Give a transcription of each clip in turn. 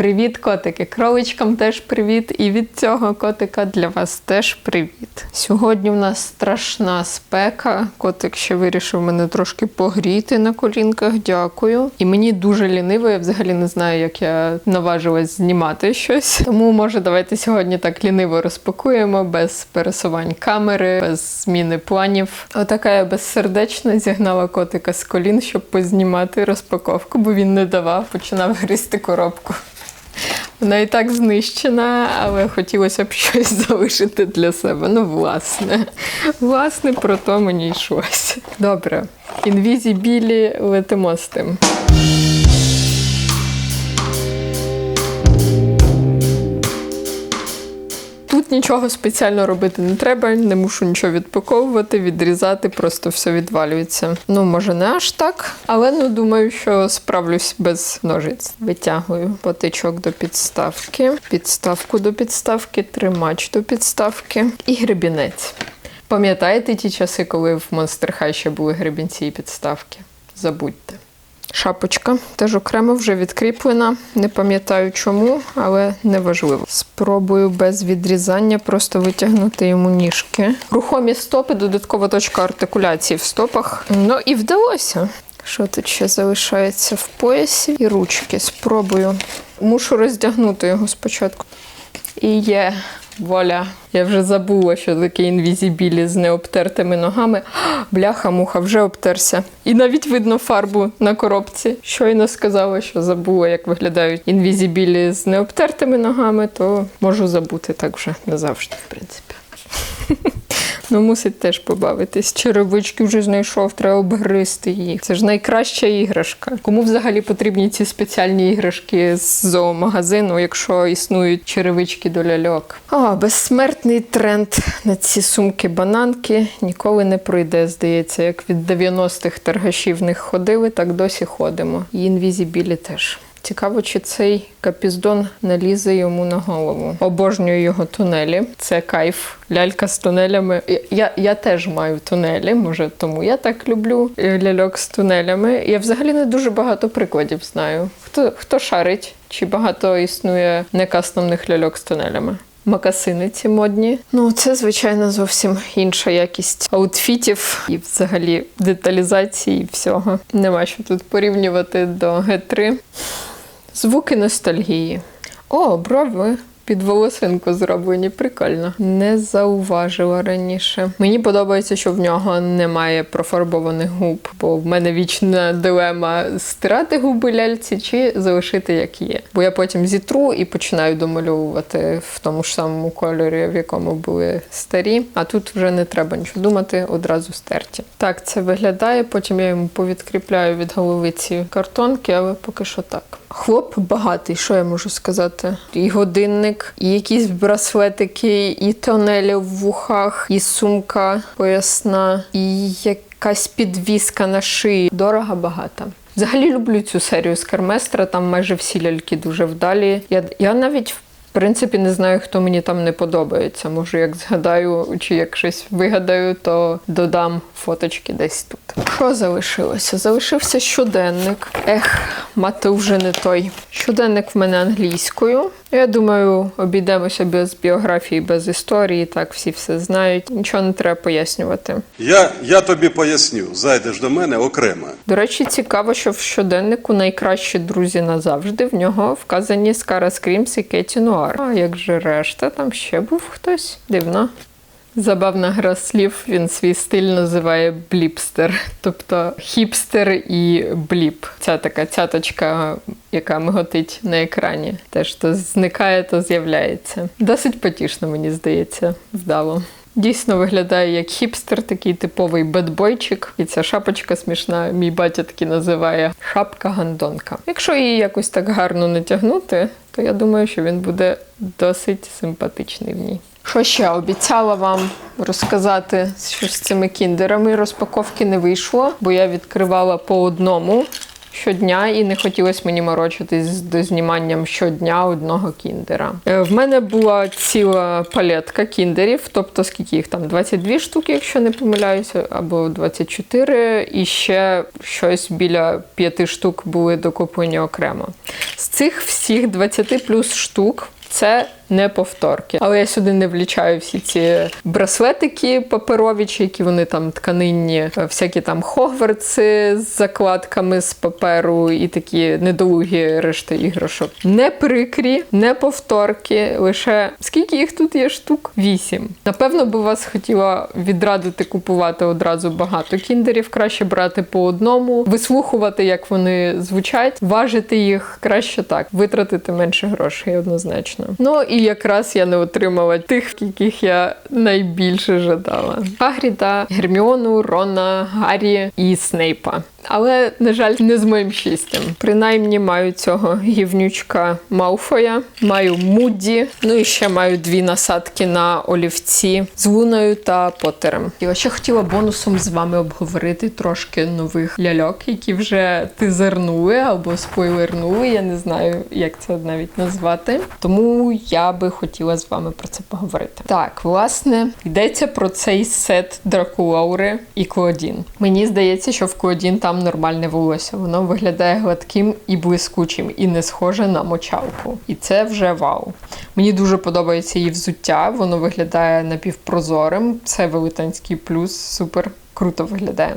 Привіт, котики! Кроличкам теж привіт. І від цього котика для вас теж привіт. Сьогодні в нас страшна спека. Котик ще вирішив мене трошки погріти на колінках. Дякую. І мені дуже ліниво, я взагалі не знаю, як я наважилась знімати щось. Тому може давайте сьогодні так ліниво розпакуємо без пересувань камери, без зміни планів. Отака я безсердечна зігнала котика з колін, щоб познімати розпаковку, бо він не давав, починав гризти коробку. Вона і так знищена, але хотілося б щось залишити для себе. Ну, власне, власне, про то мені йшлося. Добре, інвізібілі летимо з тим. Нічого спеціально робити не треба, не мушу нічого відпаковувати, відрізати, просто все відвалюється. Ну, може, не аж так, але ну думаю, що справлюсь без ножиць. Витягую потичок до підставки, підставку до підставки, тримач до підставки і гребінець. Пам'ятаєте ті часи, коли в Monster High ще були гребінці і підставки? Забудьте. Шапочка теж окремо вже відкріплена. Не пам'ятаю чому, але не важливо. Спробую без відрізання просто витягнути йому ніжки. Рухомі стопи, додаткова точка артикуляції в стопах. Ну і вдалося. Що тут ще залишається в поясі? І ручки. Спробую. Мушу роздягнути його спочатку. І є воля. Я вже забула, що таке інвізібілі з необтертими ногами. Бляха, муха вже обтерся. І навіть видно фарбу на коробці. Щойно сказала, що забула, як виглядають інвізібілі з необтертими ногами, то можу забути так вже назавжди, в принципі. Ну, мусить теж побавитись. Черевички вже знайшов, треба обгризти їх. Це ж найкраща іграшка. Кому взагалі потрібні ці спеціальні іграшки з зоомагазину, якщо існують черевички до ляльок? А, безсмертний тренд на ці сумки-бананки ніколи не пройде, здається. Як від 90-х торгашів в них ходили, так досі ходимо. І інвізібілі теж. Цікаво, чи цей капіздон налізе йому на голову. Обожнюю його тунелі. Це кайф. Лялька з тунелями. Я, я теж маю тунелі, може, тому я так люблю е, ляльок з тунелями. Я взагалі не дуже багато прикладів знаю. Хто, хто шарить? Чи багато існує некастомних ляльок з тунелями? Макасини ці модні. Ну, це, звичайно, зовсім інша якість аутфітів і взагалі деталізації і всього. Нема що тут порівнювати до Г3. Звуки ностальгії. О, брови під волосинку зроблені. Прикольно. Не зауважила раніше. Мені подобається, що в нього немає профарбованих губ, бо в мене вічна дилема стирати губи ляльці чи залишити як є. Бо я потім зітру і починаю домальовувати в тому ж самому кольорі, в якому були старі. А тут вже не треба нічого думати, одразу стерті. Так це виглядає. Потім я йому повідкріпляю від голови ці картонки, але поки що так. Хлоп багатий, що я можу сказати? І годинник, і якісь браслетики, і тонелі в вухах, і сумка поясна, і якась підвіска на шиї. Дорога багата. Взагалі люблю цю серію з Керместра, там майже всі ляльки дуже вдалі. Я, я навіть. В принципі, не знаю, хто мені там не подобається. Може, як згадаю, чи як щось вигадаю, то додам фоточки десь тут. Що залишилося? Залишився щоденник. Ех, мати вже не той. Щоденник в мене англійською. Я думаю, обійдемося без біографії, без історії. Так всі все знають. Нічого не треба пояснювати. Я, я тобі поясню, зайдеш до мене окремо. До речі, цікаво, що в щоденнику найкращі друзі назавжди. В нього вказані Скара Скрімс і Кеті Нуар. А як же решта? Там ще був хтось? Дивно. Забавна гра слів, він свій стиль називає бліпстер, тобто хіпстер і бліп. Ця така цяточка, яка миготить на екрані, теж то зникає, то з'являється. Досить потішно, мені здається, вдало. Дійсно виглядає як хіпстер, такий типовий бедбойчик. І ця шапочка смішна, мій батя таки називає шапка-гандонка. Якщо її якось так гарно натягнути, то я думаю, що він буде досить симпатичний в ній. Що ще обіцяла вам розказати, що з цими кіндерами розпаковки не вийшло, бо я відкривала по одному. щодня, і не хотілося мені морочитись з дозніманням щодня одного кіндера. Е, В мене була ціла палетка кіндерів, тобто скільки їх там 22 штуки, якщо не помиляюся, або 24, і ще щось біля 5 штук були докуплені окремо. Цих всіх 20 плюс штук. Це не повторки. Але я сюди не влічаю всі ці браслетики паперові, чи які вони там тканинні, е, всякі там хогвартси з закладками з паперу і такі недолугі решти іграшок. Не прикрі, не повторки. Лише скільки їх тут є штук? Вісім. Напевно, би вас хотіла відрадити купувати одразу багато кіндерів. Краще брати по одному, вислухувати, як вони звучать, важити їх краще так, витратити менше грошей однозначно. Ну і якраз я не отримала тих, яких я найбільше жадала: Хагріда, Герміону, Рона, Гаррі і Снейпа. Але, на жаль, не з моїм щастям. Принаймні маю цього гівнючка Малфоя, маю Мудді, ну і ще маю дві насадки на олівці з Луною та Поттером. І ще хотіла бонусом з вами обговорити трошки нових ляльок, які вже тизернули або спойлернули. Я не знаю, як це навіть назвати. Тому я би хотіла з вами про це поговорити. Так, власне, йдеться про цей сет Дракулаури і Клодін. Мені здається, що в Клодін там нормальне волосся. Воно виглядає гладким і блискучим, і не схоже на мочалку. І це вже вау. Мені дуже подобається її взуття. Воно виглядає напівпрозорим. Це велетенський плюс, супер круто виглядає.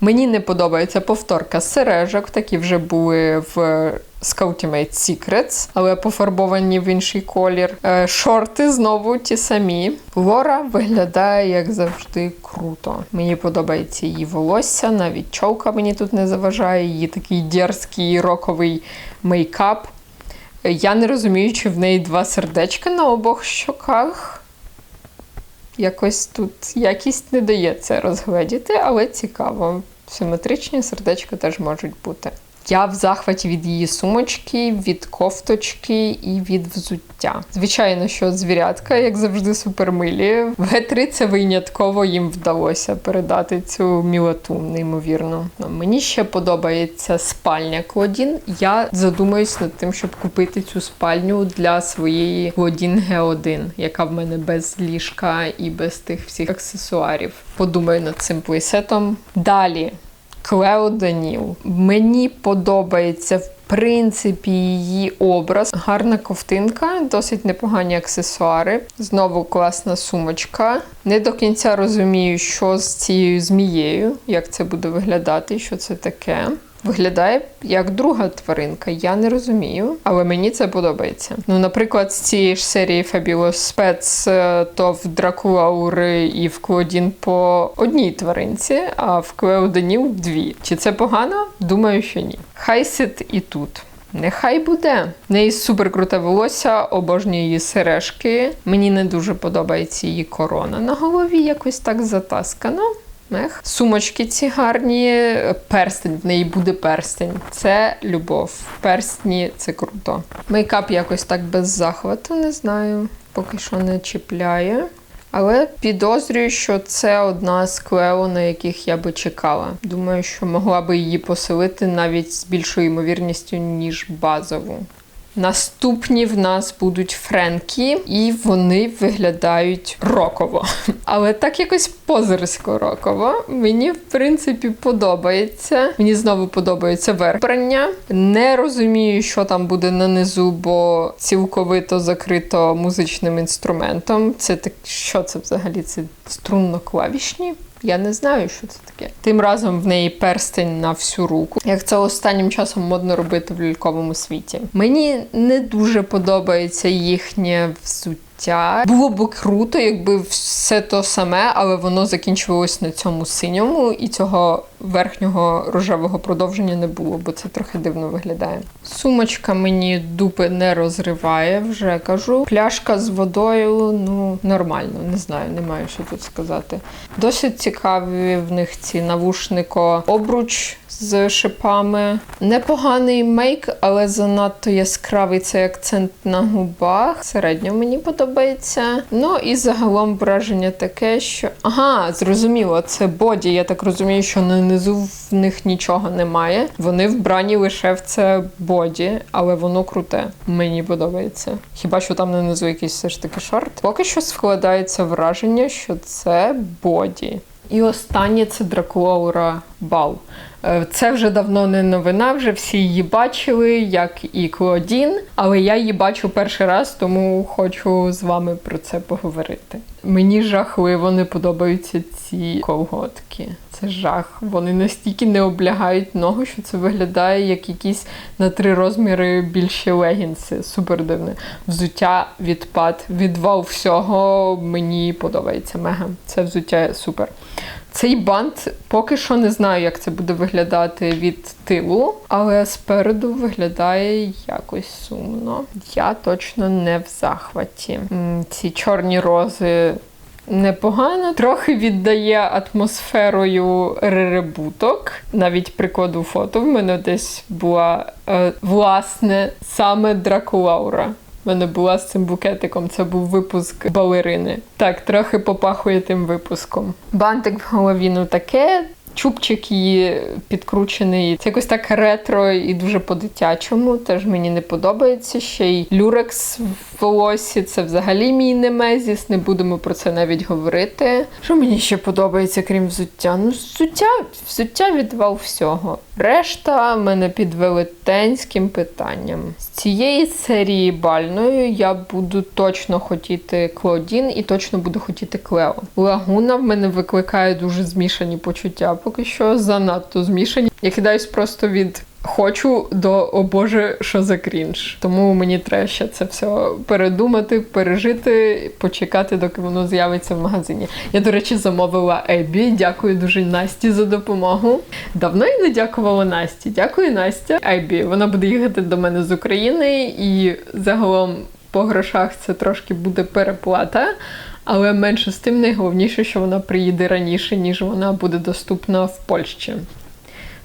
Мені не подобається повторка сережок, такі вже були в Scoutmate Secrets, але пофарбовані в інший колір. Е, Шорти знову ті самі. Лора виглядає, як завжди, круто. Мені подобається її волосся, навіть човка мені тут не заважає, її такий дерзкий роковий мейкап. Я не розумію, чи в неї два сердечка на обох щоках. Якось тут якість не дає це розгледіти, але цікаво. Симетричні сердечка теж можуть бути. Я в захваті від її сумочки, від кофточки і від взуття. Звичайно, що звірятка, як завжди, супермилі. В Г3 це винятково їм вдалося передати цю мілоту, неймовірно. Мені ще подобається спальня Клодін. Я задумаюсь над тим, щоб купити цю спальню для своєї Клодін Г1, яка в мене без ліжка і без тих всіх аксесуарів. Подумаю над цим плейсетом. Далі. Клео Даніл. Мені подобається в принципі її образ. Гарна ковтинка, досить непогані аксесуари. Знову класна сумочка. Не до кінця розумію, що з цією змією, як це буде виглядати, що це таке. Виглядає як друга тваринка, я не розумію, але мені це подобається. Ну, наприклад, з цієї ж серії Pets, е, то в Дракулаури і в Клодін по одній тваринці, а в Клеоданів дві. Чи це погано? Думаю, що ні. Хайсит і тут. Нехай буде. В неї супер круте волосся, обожнюю її сережки. Мені не дуже подобається її корона на голові, якось так затаскано. Ех. Сумочки ці гарні, перстень, в неї буде перстень. Це любов. Перстні це круто. Мейкап якось так без захвату, не знаю. Поки що не чіпляє. Але підозрюю, що це одна з клео, на яких я би чекала. Думаю, що могла би її поселити навіть з більшою ймовірністю, ніж базову. Наступні в нас будуть Френкі, і вони виглядають роково. Але так якось позерсько роково. Мені, в принципі, подобається. Мені знову подобається верх прання. Не розумію, що там буде на низу, бо цілковито закрито музичним інструментом. Це так, що це взагалі? Це струнно-клавішні? Я не знаю, що це таке. Тим разом в неї перстень на всю руку, як це останнім часом модно робити в ляльковому світі. Мені не дуже подобається їхнє взуття. Було б круто, якби все то саме, але воно закінчувалось на цьому синьому, і цього верхнього рожевого продовження не було, бо це трохи дивно виглядає. Сумочка мені дупи не розриває, вже кажу. Пляшка з водою, ну нормально, не знаю, не маю що тут сказати. Досить цікаві в них ці навушнико обруч з шипами. Непоганий мейк, але занадто яскравий цей акцент на губах. Середньо мені подобається. Ну і загалом враження таке, що. Ага, зрозуміло, це боді. Я так розумію, що на низу в них нічого немає. Вони вбрані лише в це боді, але воно круте. Мені подобається. Хіба що там на низу якийсь все ж таки шорт. Поки що складається враження, що це боді. І останнє це Дракулаура Бал. Це вже давно не новина, вже всі її бачили, як і Клодін, але я її бачу перший раз, тому хочу з вами про це поговорити. Мені жахливо не подобаються ці колготки. Це жах. Вони настільки не облягають ногу, що це виглядає як якісь на три розміри більші легінси. Супер дивне. Взуття відпад, відвал всього мені подобається мега. Це взуття супер. Цей бант поки що не знаю, як це буде виглядати від тилу, але спереду виглядає якось сумно. Я точно не в захваті. Ці чорні рози. Непогано, трохи віддає атмосферою реребуток. Навіть прикладу фото в мене десь була е, власне саме Дракулаура. В мене була з цим букетиком. Це був випуск балерини. Так, трохи попахує тим випуском. Бантик в голові, ну таке. Чубчик її підкручений. Це якось так ретро і дуже по-дитячому. Теж мені не подобається. Ще й люрекс в волосі. Це взагалі мій немезіс. Не будемо про це навіть говорити. Що мені ще подобається, крім взуття? Ну, взуття, взуття відвал всього. Решта мене під велетенським питанням. З цієї серії бальною я буду точно хотіти Клодін і точно буду хотіти Клео. Лагуна в мене викликає дуже змішані почуття. Поки що занадто змішані. Я кидаюсь просто від. Хочу до о Боже, що за крінж. Тому мені треба ще це все передумати, пережити, почекати, доки воно з'явиться в магазині. Я, до речі, замовила Ебі. Дякую дуже Насті за допомогу. Давно я не дякувала Насті. Дякую, Настя. Ебі. Вона буде їхати до мене з України, і загалом по грошах це трошки буде переплата. Але менше з тим найголовніше, що вона приїде раніше, ніж вона буде доступна в Польщі.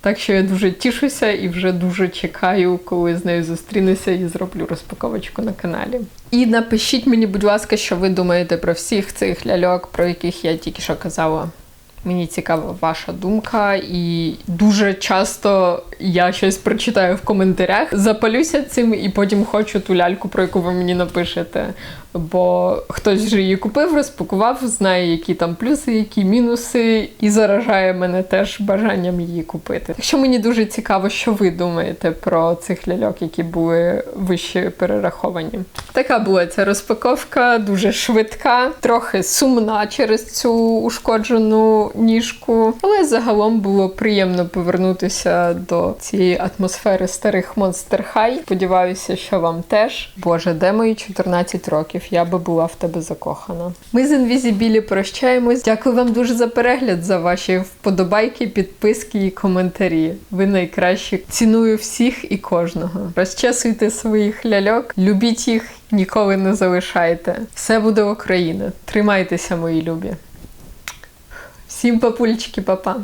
Так що я дуже тішуся і вже дуже чекаю, коли з нею зустрінуся і зроблю розпаковочку на каналі. І напишіть мені, будь ласка, що ви думаєте про всіх цих ляльок, про яких я тільки що казала. Мені цікава ваша думка, і дуже часто я щось прочитаю в коментарях, запалюся цим і потім хочу ту ляльку, про яку ви мені напишете. Бо хтось вже її купив, розпакував, знає, які там плюси, які мінуси, і заражає мене теж бажанням її купити. Так що мені дуже цікаво, що ви думаєте про цих ляльок, які були вище перераховані. Така була ця розпаковка, дуже швидка, трохи сумна через цю ушкоджену ніжку. Але загалом було приємно повернутися до цієї атмосфери старих Monster High. Сподіваюся, що вам теж. Боже, де мої 14 років? Я би була в тебе закохана. Ми з Інвізібілі прощаємось. Дякую вам дуже за перегляд, за ваші вподобайки, підписки і коментарі. Ви найкращі. Ціную всіх і кожного. Розчесуйте своїх ляльок, любіть їх, ніколи не залишайте. Все буде Україна. Тримайтеся, мої любі. Всім папульчики, папа.